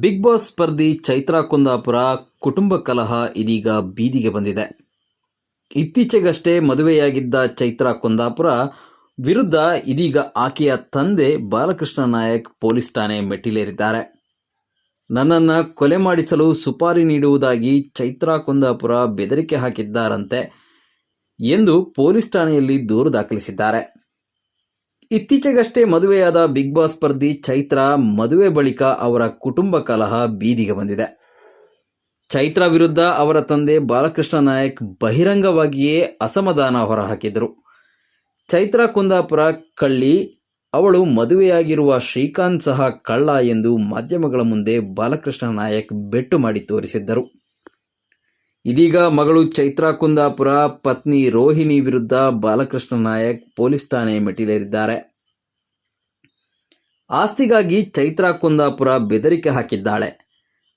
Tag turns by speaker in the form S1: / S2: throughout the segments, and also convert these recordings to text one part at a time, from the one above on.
S1: Big boss ಸ್ಪರ್ಧಿ ಚೈತ್ರಾ ಕುಂದಾಪುರ ಕುಟುಂಬ ಕಲಹ ಇದೀಗ ಬೀದಿಗೆ ಬಂದಿದೆ. ಇತ್ತೀಚೆಗಷ್ಟೇ ಮದುವೆಯಾಗಿದ್ದ ಚೈತ್ರಾ ಕುಂದಾಪುರ ವಿರುದ್ಧ ಇದೀಗ ಆಕೆಯ ತಂದೆ ಬಾಲಕೃಷ್ಣ ನಾಯಕ್ ಪೊಲೀಸ್ ಠಾಣೆ ಮೆಟ್ಟಿಲೇರಿದ್ದಾರೆ. ನನ್ನನ್ನು ಕೊಲೆ ಮಾಡಿಸಲು ಸುಪಾರಿ ನೀಡುವುದಾಗಿ ಚೈತ್ರಾ ಕುಂದಾಪುರ ಬೆದರಿಕೆ ಹಾಕಿದ್ದಾರಂತೆ ಎಂದು ಪೊಲೀಸ್ ಠಾಣೆಯಲ್ಲಿ ದೂರು ದಾಖಲಿಸಿದ್ದಾರೆ. ಇತ್ತೀಚೆಗಷ್ಟೇ ಮದುವೆಯಾದ ಬಿಗ್ ಬಾಸ್ ಸ್ಪರ್ಧಿ ಚೈತ್ರ ಮದುವೆ ಬಳಿಕ ಅವರ ಕುಟುಂಬ ಕಲಹ ಬೀದಿಗೆ ಬಂದಿದೆ. ಚೈತ್ರ ವಿರುದ್ಧ ಅವರ ತಂದೆ ಬಾಲಕೃಷ್ಣ ನಾಯಕ್ ಬಹಿರಂಗವಾಗಿಯೇ ಅಸಮಾಧಾನ ಹೊರಹಾಕಿದರು. ಚೈತ್ರ ಕುಂದಾಪುರ ಕಳ್ಳಿ, ಅವಳು ಮದುವೆಯಾಗಿರುವ ಶ್ರೀಕಾಂತ್ ಸಹ ಕಳ್ಳ ಎಂದು ಮಾಧ್ಯಮಗಳ ಮುಂದೆ ಬಾಲಕೃಷ್ಣ ನಾಯಕ್ ಬೆಟ್ಟು ಮಾಡಿ ತೋರಿಸಿದ್ದರು. ಇದೀಗ ಮಗಳು ಚೈತ್ರಾ ಕುಂದಾಪುರ, ಪತ್ನಿ ರೋಹಿಣಿ ವಿರುದ್ಧ ಬಾಲಕೃಷ್ಣ ನಾಯಕ್ ಪೊಲೀಸ್ ಠಾಣೆ ಮೆಟ್ಟಿಲೇರಿದ್ದಾರೆ. ಆಸ್ತಿಗಾಗಿ ಚೈತ್ರಾ ಕುಂದಾಪುರ ಬೆದರಿಕೆ ಹಾಕಿದ್ದಾಳೆ.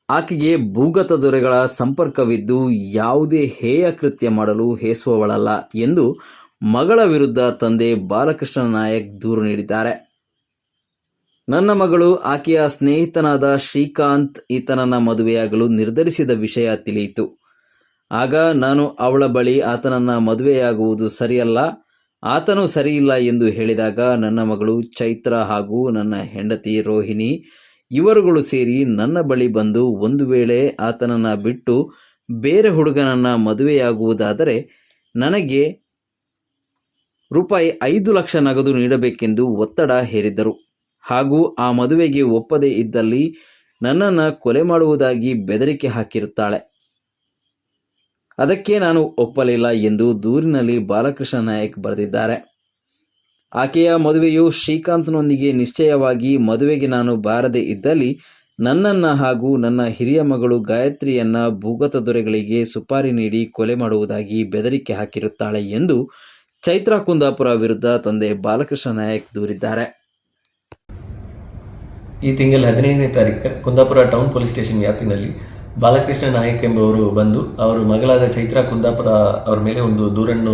S1: ಆಕೆಗೆ ಭೂಗತ ದೊರೆಗಳ ಸಂಪರ್ಕವಿದ್ದು ಯಾವುದೇ ಹೇಯ ಕೃತ್ಯ ಮಾಡಲು ಹೇಸುವವಳಲ್ಲ ಎಂದು ಮಗಳ ವಿರುದ್ಧ ತಂದೆ ಬಾಲಕೃಷ್ಣ ನಾಯಕ್ ದೂರು ನೀಡಿದ್ದಾರೆ. ನನ್ನ ಮಗಳು ಆಕೆಯ ಸ್ನೇಹಿತನಾದ ಶ್ರೀಕಾಂತ್, ಈತನನ್ನ ಮದುವೆಯಾಗಲು ನಿರ್ಧರಿಸಿದ ವಿಷಯ ತಿಳಿಯಿತು. ಆಗ ನಾನು ಅವಳ ಬಳಿ ಆತನನ್ನ ಮದುವೆಯಾಗುವುದು ಸರಿಯಲ್ಲ, ಆತನು ಸರಿಯಿಲ್ಲ ಎಂದು ಹೇಳಿದಾಗ ನನ್ನ ಮಗಳು ಚೈತ್ರ ಹಾಗೂ ನನ್ನ ಹೆಂಡತಿ ರೋಹಿಣಿ ಇವರುಗಳು ಸೇರಿ ನನ್ನ ಬಳಿ ಬಂದು ಒಂದು ವೇಳೆ ಆತನನ್ನು ಬಿಟ್ಟು ಬೇರೆ ಹುಡುಗನನ್ನು ಮದುವೆಯಾಗುವುದಾದರೆ ನನಗೆ ರೂಪಾಯಿ ಐದು ಲಕ್ಷ ನಗದು ನೀಡಬೇಕೆಂದು ಒತ್ತಡ ಹೇರಿದ್ದರು. ಹಾಗೂ ಆ ಮದುವೆಗೆ ಒಪ್ಪದೇ ಇದ್ದಲ್ಲಿ ನನ್ನನ್ನು ಕೊಲೆ ಮಾಡುವುದಾಗಿ ಬೆದರಿಕೆ ಹಾಕಿರುತ್ತಾಳೆ. ಅದಕ್ಕೆ ನಾನು ಒಪ್ಪಲಿಲ್ಲ ಎಂದು ದೂರಿನಲ್ಲಿ ಬಾಲಕೃಷ್ಣ ನಾಯಕ್ ಬರೆದಿದ್ದಾರೆ. ಆಕೆಯ ಮದುವೆಯು ಶ್ರೀಕಾಂತ್ನೊಂದಿಗೆ ನಿಶ್ಚಯವಾಗಿ ಮದುವೆಗೆ ನಾನು ಬಾರದೆ ಇದ್ದಲ್ಲಿ ನನ್ನನ್ನು ಹಾಗೂ ನನ್ನ ಹಿರಿಯ ಮಗಳು ಗಾಯತ್ರಿಯನ್ನ ಭೂಗತ ದೊರೆಗಳಿಗೆ ಸುಪಾರಿ ನೀಡಿ ಕೊಲೆ ಮಾಡುವುದಾಗಿ ಬೆದರಿಕೆ ಹಾಕಿರುತ್ತಾಳೆ ಎಂದು ಚೈತ್ರಾ ಕುಂದಾಪುರ ವಿರುದ್ಧ ತಂದೆ ಬಾಲಕೃಷ್ಣ ನಾಯಕ್ ದೂರಿದ್ದಾರೆ.
S2: ಈ ತಿಂಗಳ ಹದಿನೈದನೇ ತಾರೀಕು ಕುಂದಾಪುರ ಟೌನ್ ಪೊಲೀಸ್ ಸ್ಟೇಷನ್ ವ್ಯಾಪ್ತಿನಲ್ಲಿ ಬಾಲಕೃಷ್ಣ ನಾಯಕ್ ಎಂಬುವರು ಬಂದು ಅವರು ಮಗಳಾದ ಚೈತ್ರಾ ಕುಂದಾಪುರ ಅವರ ಮೇಲೆ ಒಂದು ದೂರನ್ನು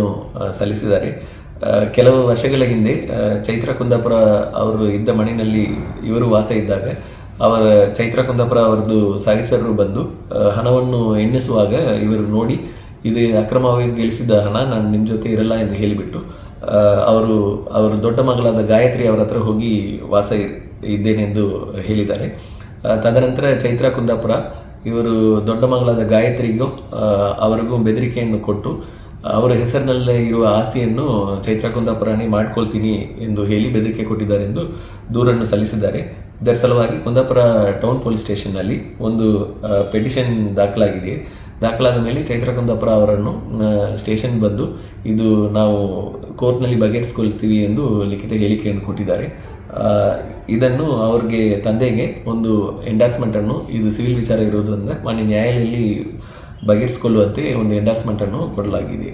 S2: ಸಲ್ಲಿಸಿದ್ದಾರೆ. ಕೆಲವು ವರ್ಷಗಳ ಹಿಂದೆ ಚೈತ್ರಾ ಕುಂದಾಪುರ ಅವರು ಇದ್ದ ಮನೆಯಲ್ಲಿ ಇವರು ವಾಸ ಇದ್ದಾಗ ಅವರ ಚೈತ್ರಾ ಕುಂದಾಪುರ ಅವರದ್ದು ಸಹಚರರು ಬಂದು ಹಣವನ್ನು ಎಣ್ಣಿಸುವಾಗ ಇವರು ನೋಡಿ, ಇದು ಅಕ್ರಮವಾಗಿ ಗಳಿಸಿದ ಹಣ ನಾನು ನಿಮ್ಮ ಜೊತೆ ಇರಲ್ಲ ಎಂದು ಹೇಳಿಬಿಟ್ಟು ಅವರು, ಅವರ ದೊಡ್ಡ ಮಗಳಾದ ಗಾಯತ್ರಿ ಅವರ ಹತ್ರ ಹೋಗಿ ವಾಸ ಇದ್ದೇನೆಂದು ಹೇಳಿದ್ದಾರೆ. ತದನಂತರ ಚೈತ್ರಾ ಕುಂದಾಪುರ ಇವರು ದೊಡ್ಡ ಮಗಳಾದ ಗಾಯತ್ರಿಗೂ ಅವರಿಗೂ ಬೆದರಿಕೆಯನ್ನು ಕೊಟ್ಟು, ಅವರ ಹೆಸರಿನಲ್ಲೇ ಇರುವ ಆಸ್ತಿಯನ್ನು ಚೈತ್ರ ಕುಂದಾಪುರಾಣಿ ಮಾಡ್ಕೊಳ್ತೀನಿ ಎಂದು ಹೇಳಿ ಬೆದರಿಕೆ ಕೊಟ್ಟಿದ್ದಾರೆ ಎಂದು ದೂರನ್ನು ಸಲ್ಲಿಸಿದ್ದಾರೆ. ಇದರ ಸಲುವಾಗಿ ಕುಂದಾಪುರ ಟೌನ್ ಪೊಲೀಸ್ ಸ್ಟೇಷನ್ನಲ್ಲಿ ಒಂದು ಪೆಟಿಷನ್ ದಾಖಲಾಗಿದೆ. ದಾಖಲಾದ ಮೇಲೆ ಚೈತ್ರ ಕುಂದಾಪುರ ಅವರನ್ನು ಸ್ಟೇಷನ್ ಬಂದು, ಇದು ನಾವು ಕೋರ್ಟ್ನಲ್ಲಿ ಬಗೆಹರಿಸ್ಕೊಳ್ತೀವಿ ಎಂದು ಲಿಖಿತ ಹೇಳಿಕೆಯನ್ನು ಕೊಟ್ಟಿದ್ದಾರೆ. ಇದನ್ನು ಅವ್ರಿಗೆ ತಂದೆಗೆ ಒಂದು ಎಂಡಾರ್ಸ್ಮೆಂಟನ್ನು ಇದು ಸಿವಿಲ್ ವಿಚಾರ ಇರೋದ್ರಿಂದ ಮಾನ್ಯ ನ್ಯಾಯಾಲಯಲ್ಲಿ ಬಗೆಹರಿಸಿಕೊಳ್ಳುವಂತೆ ಒಂದು ಎಂಡಾರ್ಸ್ಮೆಂಟನ್ನು ಕೊಡಲಾಗಿದೆ.